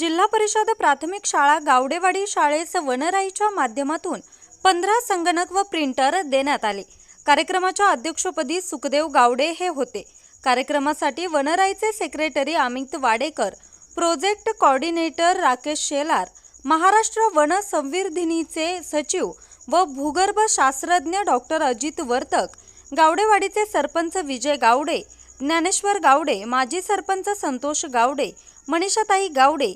जिल्हा परिषद प्राथमिक शाळा गावडेवाडी शाळेस वनराईच्या माध्यमातून पंधरा संगणक व प्रिंटर देण्यात आले. कार्यक्रमाच्या अध्यक्षपदी सुखदेव गावडे हे होते. कार्यक्रमासाठी वनराईचे secretary Amit Wadekar project coordinator Rakesh Shelar Maharashtra one संवर्धिनीचे सचिव व भूगर्भ शास्त्रज्ञ डॉक्टर अजित वर्तक गावडेवाडीचे सरपंच विजय गावडे ज्ञानेश्वर गावडे माजी सरपंच संतोष गावडे मनीषाताई गावडे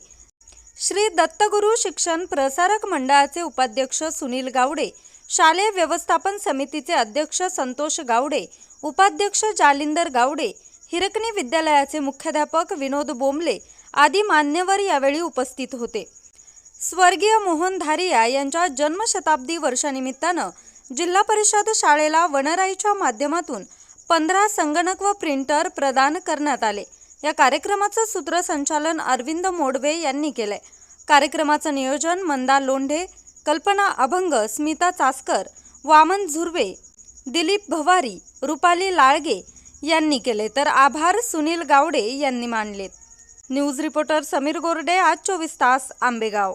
श्री दत्तगुरू शिक्षण प्रसारक मंडळाचे उपाध्यक्ष सुनील गावडे शालेय व्यवस्थापन समितीचे अध्यक्ष संतोष गावडे उपाध्यक्ष जालिंदर गावडे हिरकणी विद्यालयाचे मुख्याध्यापक विनोद बोंबले आदी मान्यवर यावेळी उपस्थित होते. स्वर्गीय मोहन धारिया यांच्या जन्मशताब्दी वर्षानिमित्तानं जिल्हा परिषद शाळेला वनराईच्या माध्यमातून पंधरा संगणक व प्रिंटर प्रदान करण्यात आले. या कार्यक्रमाचं सूत्रसंचालन अरविंद मोडवे यांनी केलंय. कार्यक्रमाचं नियोजन मंदा लोंढे कल्पना अभंग स्मिता चासकर वामन झुर्वे दिलीप भवारी रुपाली लाळगे यांनी केले. तर आभार सुनील गावडे यांनी मानलेत. न्यूज रिपोर्टर समीर गोरडे आज चोवीस तास आंबेगाव.